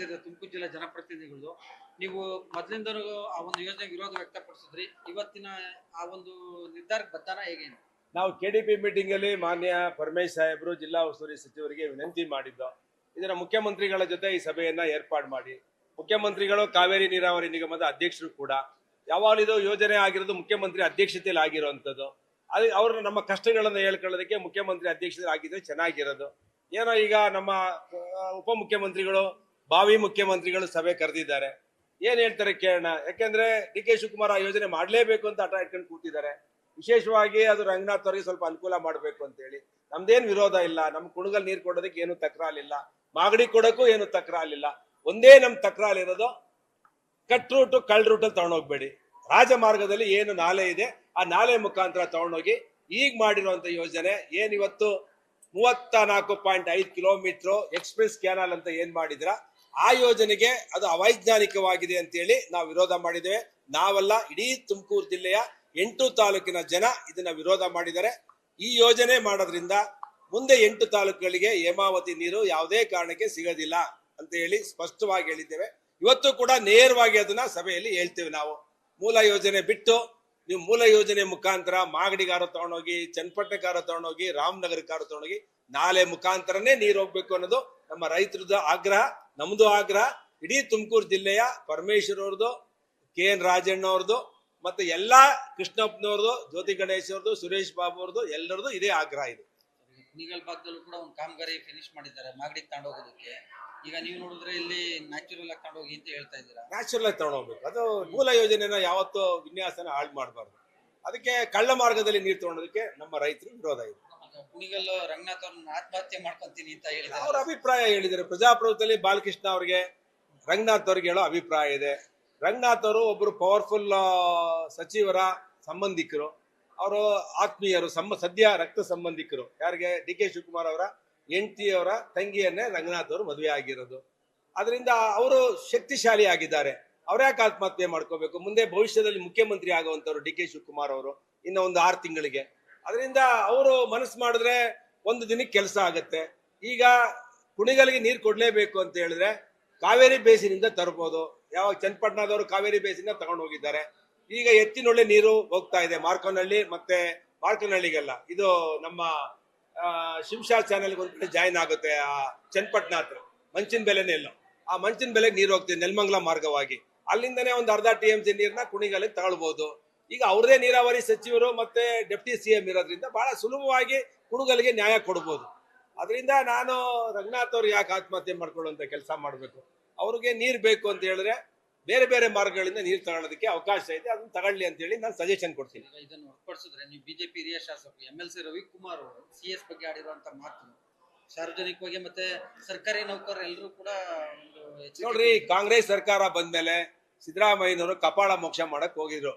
ಕರೆದಿದ್ದಾರೆ ತುಮಕೂರು ಜಿಲ್ಲಾ ಜನಪ್ರತಿನಿಧಿಗಳು ನೀವು ಮೊದಲಿಂದನೂ ಆ ಒಂದು ಯೋಜನೆಗೆ ವಿರೋಧ ವ್ಯಕ್ತಪಡಿಸಿದ್ರಿ. ಇವತ್ತಿನ ಆ ಒಂದು ನಿರ್ಧಾರಕ್ಕೆ ಬದ್ದಾನ ಹೇಗೆ? ನಾವು ಕೆಡಿಪಿ ಮೀಟಿಂಗ್ ಅಲ್ಲಿ ಮಾನ್ಯ ಪರಮೇಶ್ ಸಾಹೇಬರು, ಜಿಲ್ಲಾ ಉಸ್ತುವಾರಿ ಸಚಿವರಿಗೆ ವಿನಂತಿ ಮಾಡಿದ್ದು. ಇದರ ಮುಖ್ಯಮಂತ್ರಿಗಳ ಜೊತೆ ಈ ಸಭೆಯನ್ನ ಏರ್ಪಾಡು ಮಾಡಿ. ಮುಖ್ಯಮಂತ್ರಿಗಳು ಕಾವೇರಿ ನೀರಾವರಿ ನಿಗಮದ ಅಧ್ಯಕ್ಷರು ಕೂಡ. ಯಾವಾಗಲೂ ಇದು ಯೋಜನೆ ಆಗಿರೋದು ಮುಖ್ಯಮಂತ್ರಿ ಅಧ್ಯಕ್ಷತೆಯಲ್ಲಿ ಆಗಿರುವಂಥದ್ದು. ಅದು ಅವರು ನಮ್ಮ ಕಷ್ಟಗಳನ್ನ ಹೇಳ್ಕೊಳ್ಳೋದಕ್ಕೆ ಮುಖ್ಯಮಂತ್ರಿ ಅಧ್ಯಕ್ಷತೆ ಆಗಿದ್ರೆ ಚೆನ್ನಾಗಿರೋದು. ಏನೋ ಈಗ ನಮ್ಮ ಉಪಮುಖ್ಯಮಂತ್ರಿಗಳು ಭಾವಿ ಮುಖ್ಯಮಂತ್ರಿಗಳು ಸಭೆ ಕರೆದಿದ್ದಾರೆ. ಏನ್ ಹೇಳ್ತಾರೆ ಕೇಳೋಣ ಯಾಕೆಂದ್ರೆ ಡಿ ಕೆ ಶಿವಕುಮಾರ್ ಆ ಯೋಜನೆ ಮಾಡಲೇಬೇಕು ಅಂತ ಹಠ ಇಟ್ಕೊಂಡು ಕೂತಿದ್ದಾರೆ. ವಿಶೇಷವಾಗಿ ಅದು ರಂಗನಾಥ್ ಅವರಿಗೆ ಸ್ವಲ್ಪ ಅನುಕೂಲ ಮಾಡಬೇಕು ಅಂತ ಹೇಳಿ ನಮ್ದೇನ್ ವಿರೋಧ ಇಲ್ಲ. ನಮ್ ಕುಣಗಲ್ ನೀರು ಕೊಡೋದಕ್ಕೆ ಏನು ತಕರಾಲಿಲ್ಲ. ಮಾಗಡಿ ಕೊಡಕ್ಕೂ ಏನು ತಕರಾಲಿಲ್ಲ. ಒಂದೇ ನಮ್ ತಕರಾಲಿರೋದು ಕಟ್ ರೂಟ್ ಕಳ್ ರೂಟಲ್ಲಿ ತಗೊಂಡೋಗ್ಬೇಡಿ. ರಾಜಮಾರ್ಗದಲ್ಲಿ ಏನು ನಾಲೆ ಇದೆ, ಆ ನಾಲೆ ಮುಖಾಂತರ ತಗೊಂಡೋಗಿ ಈಗ ಮಾಡಿರುವಂತ ಯೋಜನೆ ಏನಿವತ್ತು ಮೂವತ್ತ ನಾಲ್ಕು ಪಾಯಿಂಟ್ ಐದು ಕಿಲೋಮೀಟರ್ ಎಕ್ಸ್ಪ್ರೆಸ್ ಕ್ಯಾನಲ್ ಅಂತ ಏನ್ ಮಾಡಿದ್ರ ಆ ಯೋಜನೆಗೆ ಅದು ಅವೈಜ್ಞಾನಿಕವಾಗಿದೆ ಅಂತೇಳಿ ನಾವು ವಿರೋಧ ಮಾಡಿದ್ದೇವೆ. ನಾವಲ್ಲ ಇಡೀ ತುಮಕೂರು ಜಿಲ್ಲೆಯ ಎಂಟು ತಾಲೂಕಿನ ಜನ ಇದನ್ನ ವಿರೋಧ ಮಾಡಿದ್ದಾರೆ. ಈ ಯೋಜನೆ ಮಾಡೋದ್ರಿಂದ ಮುಂದೆ ಎಂಟು ತಾಲೂಕುಗಳಿಗೆ ಹೇಮಾವತಿ ನೀರು ಯಾವುದೇ ಕಾರಣಕ್ಕೆ ಸಿಗೋದಿಲ್ಲ ಅಂತ ಹೇಳಿ ಸ್ಪಷ್ಟವಾಗಿ ಹೇಳಿದ್ದೇವೆ. ಇವತ್ತು ಕೂಡ ನೇರವಾಗಿ ಅದನ್ನ ಸಭೆಯಲ್ಲಿ ಹೇಳ್ತೇವೆ ನಾವು. ಮೂಲ ಯೋಜನೆ ಬಿಟ್ಟು ನೀವು ಮೂಲ ಯೋಜನೆ ಮುಖಾಂತರ ಮಾಗಡಿಗಾರ ತಗೊಂಡೋಗಿ ಚನ್ನಪಟ್ಟಣಕಾರ ತಗೊಂಡೋಗಿ ರಾಮನಗರಕಾರ ತಗೊಂಡೋಗಿ ನಾಲೆ ಮುಖಾಂತರನೇ ನೀರು ಹೋಗ್ಬೇಕು ಅನ್ನೋದು ನಮ್ಮ ರೈತರದ ಆಗ್ರಹ. ನಮ್ದು ಆಗ್ರಹ ಇಡೀ ತುಮಕೂರು ಜಿಲ್ಲೆಯ ಪರಮೇಶ್ವರ್ ಅವ್ರದ್ದು ಕೆ ಎನ್ ರಾಜಣ್ಣ ಅವ್ರದ್ದು ಮತ್ತೆ ಎಲ್ಲ ಕೃಷ್ಣಪ್ಪನವ್ರದ್ದು ಜ್ಯೋತಿ ಗಣೇಶ್ ಅವ್ರದ್ದು ಸುರೇಶ್ ಬಾಬು ಅವ್ರದ್ದು ಎಲ್ಲರದ್ದು ಇದೇ ಆಗ್ರಹ ಇದೆ. ಕುಣಿಗಲ್ ಭಾಗದಲ್ಲೂ ಕೂಡ ಒಂದು ಕಾಮಗಾರಿ ಫಿನಿಶ್ ಮಾಡಿದ್ದಾರೆ ಮಾಗಡಿಗೆ ತಗೊಂಡೋಗೋದಕ್ಕೆ ಈಗ ನೀವು ನೋಡಿದ್ರೆ ಇಲ್ಲಿ ನ್ಯಾಚುರಲ್ ಆಗಿ ತಗೊಂಡೋಗಿ ಅಂತ ಹೇಳ್ತಾ ಇದ್ದೀರಾ? ನ್ಯಾಚುರಲ್ ಆಗಿ ತಗೊಂಡೋಗ್ಬೇಕು ಅದು ಮೂಲ ಯೋಜನೆನ ಯಾವತ್ತೂ ವಿನ್ಯಾಸನ ಹಾಳು ಮಾಡಬಾರ್ದು. ಅದಕ್ಕೆ ಕಳ್ಳ ಮಾರ್ಗದಲ್ಲಿ ನೀರು ತಗೊಂಡೋದಕ್ಕೆ ನಮ್ಮ ರೈತರು ವಿರೋಧ ಇದೆ. ಕುಣಿಗಲ್ ರಂಗನಾಥ್ ಅವ್ರನ್ನ ಆತ್ಮಹತ್ಯೆ ಮಾಡ್ಕೊಂತೀನಿ ಅಂತ ಅವ್ರ ಹೇಳಿದ್ದಾರೆ ಅಭಿಪ್ರಾಯ ಹೇಳಿದ್ದಾರೆ. ಪ್ರಜಾಪ್ರಭುತ್ವದಲ್ಲಿ ಬಾಲಕೃಷ್ಣ ಅವ್ರಿಗೆ, ರಂಗನಾಥ್ ಅವ್ರಿಗೆ ಹೇಳೋ ಅಭಿಪ್ರಾಯ ಇದೆ. ರಂಗನಾಥ್ ಅವರು ಒಬ್ಬರು ಪವರ್ಫುಲ್ ಸಚಿವರ ಸಂಬಂಧಿಕರು. ಅವರು ಆತ್ಮೀಯರು ಸಂಬ ಸದ್ಯ ರಕ್ತ ಸಂಬಂಧಿಕರು. ಯಾರಿಗೆ? ಡಿ ಕೆ ಶಿವಕುಮಾರ್ ಅವರ ಹೆಂಡತಿಯವರ ತಂಗಿಯನ್ನೇ ರಂಗನಾಥ್ ಅವರು ಮದುವೆ ಆಗಿರೋದು. ಅದರಿಂದ ಅವರು ಶಕ್ತಿಶಾಲಿ ಆಗಿದ್ದಾರೆ. ಅವ್ರ್ಯಾಕೆ ಆತ್ಮಹತ್ಯೆ ಮಾಡ್ಕೋಬೇಕು? ಮುಂದೆ ಭವಿಷ್ಯದಲ್ಲಿ ಮುಖ್ಯಮಂತ್ರಿ ಆಗುವಂತವ್ರು ಡಿ ಕೆ ಶಿವಕುಮಾರ್ ಅವರು ಇನ್ನು ಒಂದು ಆರು ತಿಂಗಳಿಗೆ. ಅದರಿಂದ ಅವರು ಮನಸ್ಸು ಮಾಡಿದ್ರೆ ಒಂದು ದಿನಕ್ಕೆ ಕೆಲಸ ಆಗತ್ತೆ. ಈಗ ಕುಣಿಗಲ್ಗೆ ನೀರು ಕೊಡಲೇಬೇಕು ಅಂತ ಹೇಳಿದ್ರೆ ಕಾವೇರಿ ಬೇಸಿನಿಂದ ತರ್ಬೋದು. ಯಾವಾಗ ಚನ್ನಪಟ್ಟಣದವರು ಕಾವೇರಿ ಬೇಸಿನ ತಗೊಂಡು ಹೋಗಿದ್ದಾರೆ. ಈಗ ಎತ್ತಿನೊಳ್ಳೆ ನೀರು ಹೋಗ್ತಾ ಇದೆ ಮಾರ್ಕೋನಹಳ್ಳಿ ಮತ್ತೆ ಮಾರ್ಕೋನಹಳ್ಳಿಗೆಲ್ಲ. ಇದು ನಮ್ಮ ಶಿಂಷಾ ಚಾನೆಲ್ಗೆ ಒಂದು ಕಡೆ ಜಾಯಿನ್ ಆಗುತ್ತೆ, ಆ, ಚನ್ನಪಟ್ಟಣ ಹತ್ರ. ಮಂಚಿನ ಬೆಲೆನೇ ಇಲ್ಲ. ಆ ಮಂಚಿನ ಬೆಲೆಗೆ ನೀರು ಹೋಗ್ತಿದೆ, ನೆಲಮಂಗಲ ಮಾರ್ಗವಾಗಿ. ಅಲ್ಲಿಂದನೇ ಒಂದು ಅರ್ಧ ಟಿ ಎಂ ಸಿ ನೀರನ್ನ ಕುಣಿಗಲ್ಲಿಗೆ ತಗೊಳ್ಬಹುದು ಈಗ ಅವ್ರದೇ ನೀರಾವರಿ ಸಚಿವರು ಮತ್ತೆ ಡೆಪ್ಟಿ ಸಿ ಎಂ ಇರೋದ್ರಿಂದ ಬಹಳ ಸುಲಭವಾಗಿ ಕುಡುಗಲಿಗೆ ನ್ಯಾಯ ಕೊಡ್ಬೋದು. ಅದರಿಂದ ನಾನು ರಂಗನಾಥ್ ಅವ್ರು ಯಾಕೆ ಆತ್ಮಹತ್ಯೆ ಮಾಡ್ಕೊಳ್ಳುವಂತ ಕೆಲಸ ಮಾಡಬೇಕು? ಅವ್ರಿಗೆ ನೀರು ಬೇಕು ಅಂತ ಹೇಳಿದ್ರೆ ಬೇರೆ ಬೇರೆ ಮಾರ್ಗಗಳಿಂದ ನೀರು ತಗೊಳ್ಳೋದಕ್ಕೆ ಅವಕಾಶ ಇದೆ ಅದನ್ನ ತಗೊಳ್ಳಿ ಅಂತ ಹೇಳಿ ನಾನು ಸಜೆಷನ್ ಕೊಡ್ತೀನಿ. ಈಗ ಇದನ್ನು ಹೊರಪಡಿಸಿದ್ರೆ ನೀವು ಬಿಜೆಪಿ ಹಿರಿಯ ಶಾಸಕರು ಎಂ ಎಲ್ ಸಿ ರವಿಕುಮಾರ್ ಅವರು ಸಿ ಎಸ್ ಬಗ್ಗೆ ಆಡಿರುವಂತ ಮಾತು ಸಾರ್ವಜನಿಕವಾಗಿ ಮತ್ತೆ ಸರ್ಕಾರಿ ನೌಕರರು ಎಲ್ಲರೂ ಕೂಡ ನೋಡ್ರಿ ಕಾಂಗ್ರೆಸ್ ಸರ್ಕಾರ ಬಂದ್ಮೇಲೆ ಸಿದ್ದರಾಮಯ್ಯನವರು ಕಪಾಳ ಮೋಕ್ಷ ಮಾಡಕ್ ಹೋಗಿದ್ರು.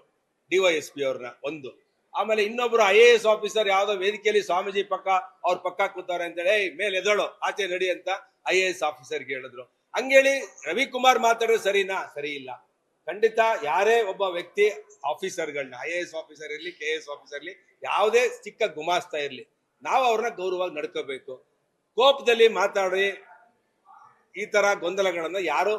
ಡಿವೈಎಸ್ ಪಿ ಅವ್ರನ್ನ, ಒಂದು. ಆಮೇಲೆ ಇನ್ನೊಬ್ರು ಐ ಎ ಎಸ್ ಆಫೀಸರ್ ಯಾವ್ದೋ ವೇದಿಕೆಯಲ್ಲಿ ಸ್ವಾಮೀಜಿ ಪಕ್ಕ, ಅವ್ರ ಪಕ್ಕ ಕೂತಾರೆ ಅಂತೇಳಿ ಹೇಳಿ ಮೇಲೆ ಎದಳು ಆಚೆ ನಡಿ ಅಂತ ಐ ಎ ಎಸ್ ಆಫೀಸರ್ಗೆ ಹೇಳಿದ್ರು. ಹಂಗೇಳಿ ರವಿಕುಮಾರ್ ಮಾತಾಡೋದು ಸರಿನಾ? ಸರಿ ಇಲ್ಲ. ಖಂಡಿತ ಯಾರೇ ಒಬ್ಬ ವ್ಯಕ್ತಿ ಆಫೀಸರ್ಗಳನ್ನ, ಐ ಎ ಎಸ್ ಆಫೀಸರ್ ಇರಲಿ, ಕೆ ಎಸ್ ಆಫೀಸರ್ ಇರಲಿ, ಯಾವುದೇ ಚಿಕ್ಕ ಗುಮಾಸ್ತಾ ಇರ್ಲಿ, ನಾವು ಅವ್ರನ್ನ ಗೌರವವಾಗಿ ನಡ್ಕೋಬೇಕು. ಕೋಪದಲ್ಲಿ ಮಾತಾಡಿ ಈ ತರ ಗೊಂದಲಗಳನ್ನ ಯಾರು